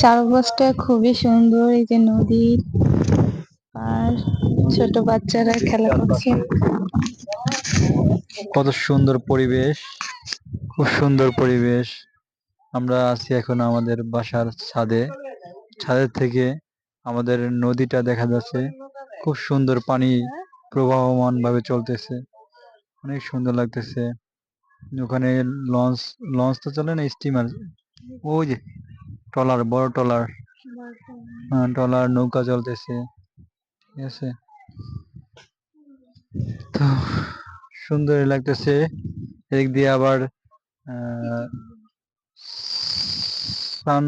চারপাশটা খুবই সুন্দর, এই যে নদী আর ছোট বাচ্চারা খেলা করছে। কত সুন্দর পরিবেশ, খুব সুন্দর পরিবেশ। আমরা আছি এখন আমাদের বাসার ছাদে। ছাদের থেকে আমাদের নদীটা দেখা যাচ্ছে, খুব সুন্দর পানি প্রবাহমান ভাবে চলতেছে। অনেক সুন্দর লাগতেছে। ওখানে লঞ্চ লঞ্চ তো চলে না, স্টিমার? ওই যে ট্রলার বড় ট্রলার হ্যাঁ ট্রলার নৌকা চলতেছে। ঠিক আছে? তো সুন্দর লাগতেছে। এদিক দিয়ে আবার সান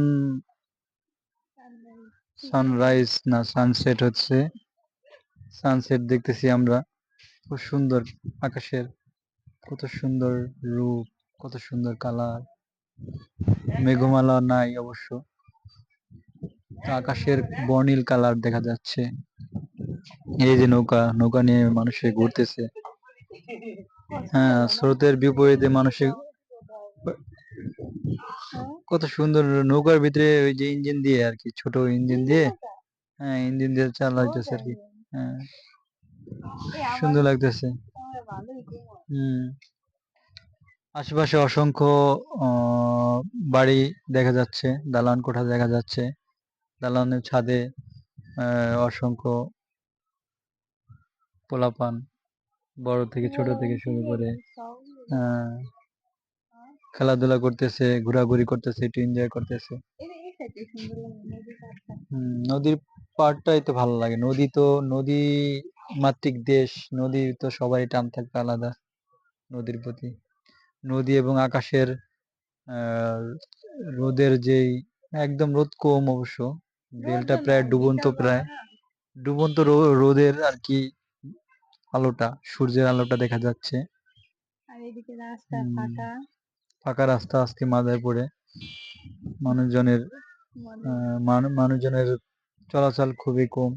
সানরাইজ না সানসেট হচ্ছে। সানসেট দেখতেছি আমরা। খুব সুন্দর আকাশের। কত সুন্দর রূপ কত সুন্দর কালার। মেঘমালা নাই অবশ্য। আকাশের বর্ণিল কালার দেখা যাচ্ছে। এই যে নৌকা নৌকা নিয়ে মানুষে ঘুরতেছে। হ্যাঁ স্রোতের বিপরীতে মানুষে কত সুন্দর নৌকার ভিতরে ওই যে ইঞ্জিন দিয়ে আর কি, ছোট ইঞ্জিন দিয়ে। হ্যাঁ ইঞ্জিন দিয়ে চালাইতেছে আর কি। হ্যাঁ সুন্দর লাগতেছে। হুম। আশেপাশে অসংখ্য আহ, বাড়ি দেখা যাচ্ছে দালান কোঠা দেখা যাচ্ছে দালানের ছাদে আহ, অসংখ্য পোলাপান বড় থেকে ছোট থেকে শুরু করে আহ, খেলাধুলা করতেছে ঘোরাঘুরি করতেছে একটু এনজয় করতেছে। হুম, নদীর পাড়টাই তো ভালো লাগে। নদী তো নদী মাতৃক দেশ নদী তো সবাই টান থাকবে আলাদা নদীর প্রতি। নদী এবং আকাশের আহ, রোদের যেই একদম রোদ কম অবশ্য। বেলটা প্রায় ডুবন্ত প্রায়। ডুবন্ত রো- রোদের আর কি আলোটা সূর্যের আলোটা দেখা যাচ্ছে। আর এদিকে রাস্তা ফাঁকা। ফাঁকা রাস্তা আজকে মাথায় পড়ে। মানুষজনের মনে মানুষজনের চলাচল খুবই কম।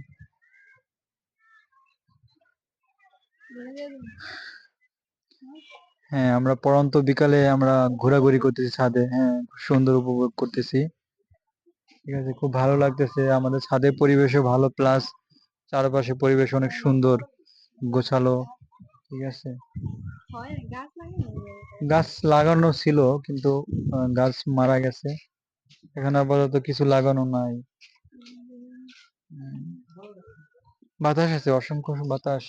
হ্যাঁ আমরা পড়ন্ত বিকালে আমরা ঘোরাঘুরি করতেছি ছাদে। হ্যাঁ সুন্দর উপভোগ করতেছি। ঠিক আছে খুব ভালো লাগতেছে। আমাদের ছাদের পরিবেশও ভালো প্লাস চারপাশে পরিবেশ অনেক সুন্দর গোছালো। ঠিক আছে। গাছ লাগানো ছিল কিন্তু গাছ মারা গেছে। এখন আপাতত কিছু লাগানো নাই। বাতাস আছে অসংখ্য বাতাস।